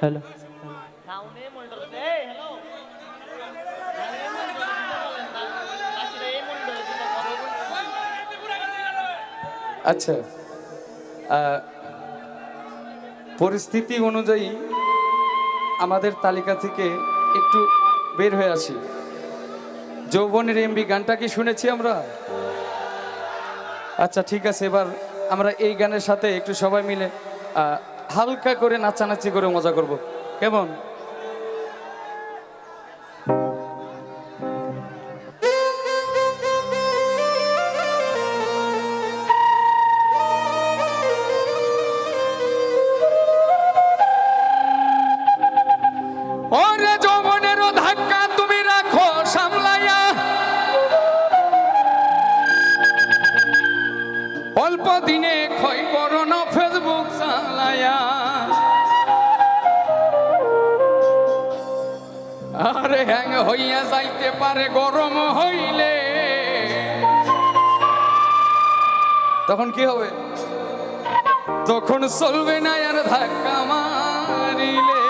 Hello আচ্ছা পরিস্থিতি অনুযায়ী আমাদের তালিকা থেকে একটু বের হয়ে আসি। যৌবনের এমবি গানটা কি শুনেছি আমরা? আচ্ছা ঠিক আছে, এবার আমরা এই গানের সাথে একটু সবাই মিলে হালকা করে নাচানাচি করে মজা করব। কেমন? ধাক্কা তুমি রাখো অল্প দিনে ক্ষয় হ্যাং হইয়া যাইতে পারে, গরম হইলে। তখন কি হবে? তখন চলবে না আর ধাক্কা মারিলে।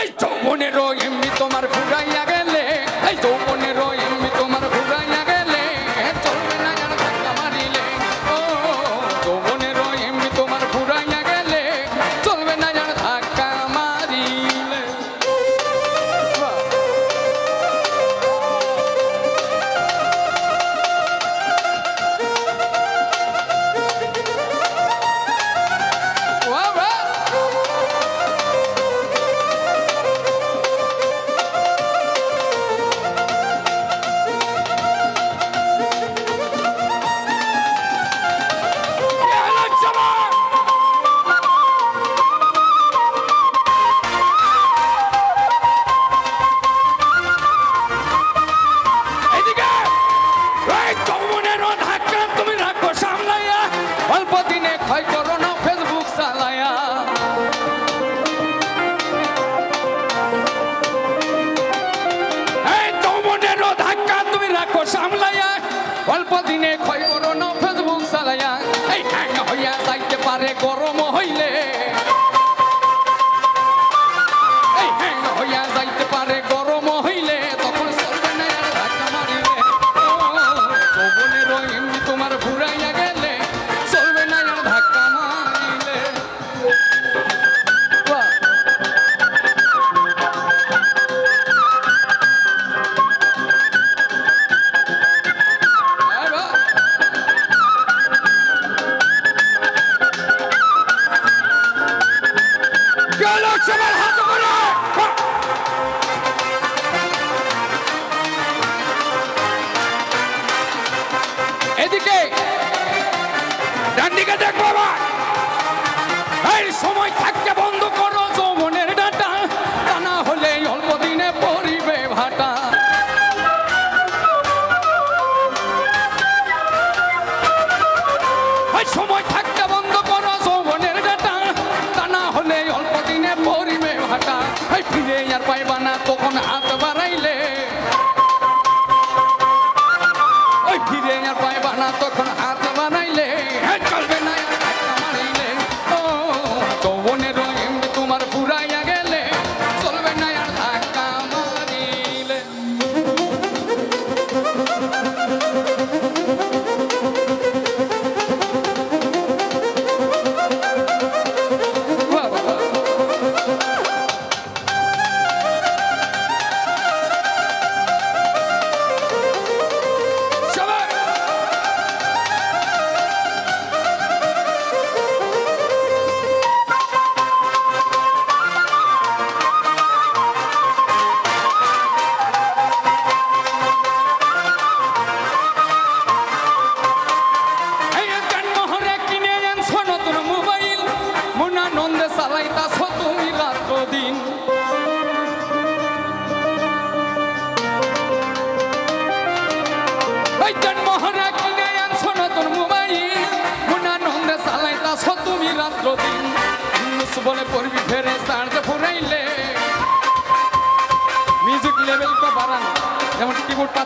এই রোগ এমনি তোমার ঘুরাইয়া অল্প দিনে ক্ষয় করো না ফেসবুক চালাইয়া এই যৌবনেরও ধাক্কা তুমি রাখো সামলাইয়া অল্প দিনে ক্ষয় সবার হাত করে এদিকে ডান দিকে আবার। সময় থাকতে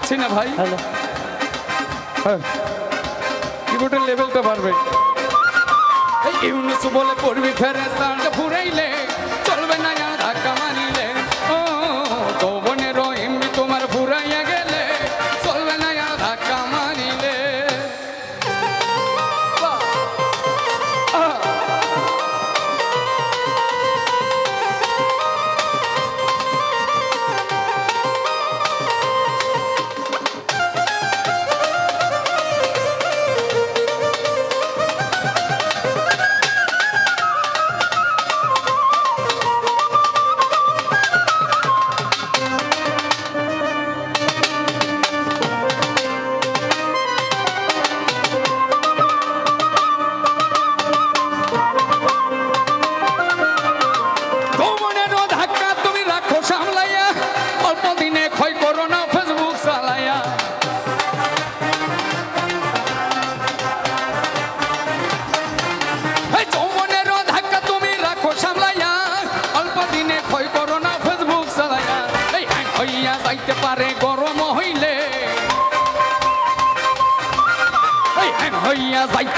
পাচ্ছি না ভাই। হ্যালো। হ্যাঁ। কিবোর্ডের লেভেলটা বাড়বে। ইউনুস বলে পড়বি ফেরে ফুরাইলে। হ্যাং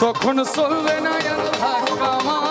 তখন চলবে না ধাক্কা